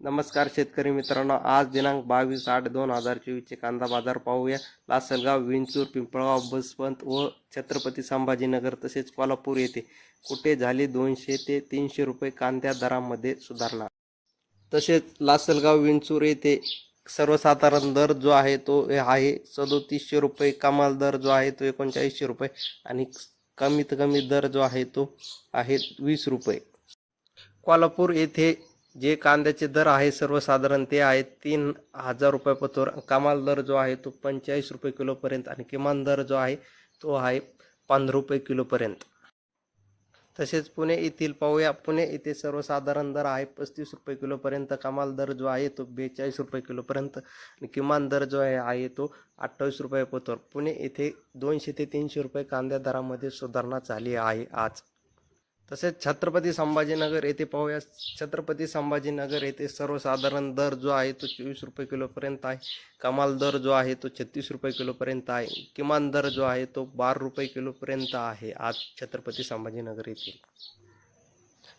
नमस्कार शेतकरी मित्रांनो आज दिनांक बावीस आठ दोन हजार चोवीसचे कांदा बाजार पाहूया. लासलगाव विंचूर पिंपळगाव बसवंत व छत्रपती संभाजीनगर तसेच कोल्हापूर येथे कुठे झाली दोनशे ते तीनशे रुपये कांद्या दरामध्ये सुधारणा? तसेच लासलगाव विंचूर येथे सर्वसाधारण दर जो आहे तो आहे सदोतीसशे रुपये कमाल दर जो आहे तो एकोणचाळीसशे रुपये आणि कमीत कमी दर जो आहे तो आहे वीस रुपये. कोल्हापूर येथे जे कांद्याचे दर आहे सर्वसाधारण ते आहे तीन हजार रुपये पतोर. कमाल दर जो आहे तो पंचेचाळीस रुपये किलोपर्यंत आणि किमान दर जो आहे तो आहे पंधरा रुपये किलोपर्यंत. तसेच पुणे येथील पाहूया. पुणे येथे सर्वसाधारण दर आहे पस्तीस रुपये किलोपर्यंत. कमाल दर जो आहे तो बेचाळीस रुपये किलोपर्यंत आणि किमान दर जो आहे आहे तो अठ्ठावीस रुपये पतोर. पुणे येथे दोनशे ते तीनशे रुपये कांद्या दरामध्ये सुधारणा झाली आहे आज. तसेच छत्रपती संभाजीनगर येथे पाहूया. छत्रपती संभाजीनगर येथे सर्वसाधारण दर जो आहे तो चोवीस रुपये किलोपर्यंत आहे. कमाल दर जो आहे तो छत्तीस रुपये किलोपर्यंत आहे. किमान दर जो आहे तो बारा रुपये किलोपर्यंत आहे आज छत्रपती संभाजीनगर येथील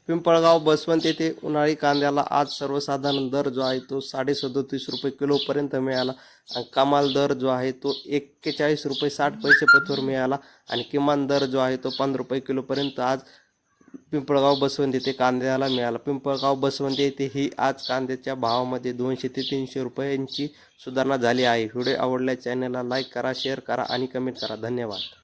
पिंपळगाव बसवंत येथे उन्हाळी कांद्याला आज सर्वसाधारण दर जो आहे तो साडे सदोतीस रुपये किलोपर्यंत मिळाला आणि कमाल दर जो आहे तो एक्केचाळीस रुपये साठ पैसे पथवर मिळाला आणि किमान दर जो आहे तो पंधरा रुपये किलोपर्यंत आज पिंपळगाव बसवंत येथे कांद्याला मिळाला. पिंपळगाव बसवंती येथे ही आज कांद्याच्या भावामध्ये दोनशे ते तीनशे रुपयांची सुधारणा झाली आहे. व्हिडिओ आवडल्या चॅनलला लाईक करा शेअर करा आणि कमेंट करा. धन्यवाद.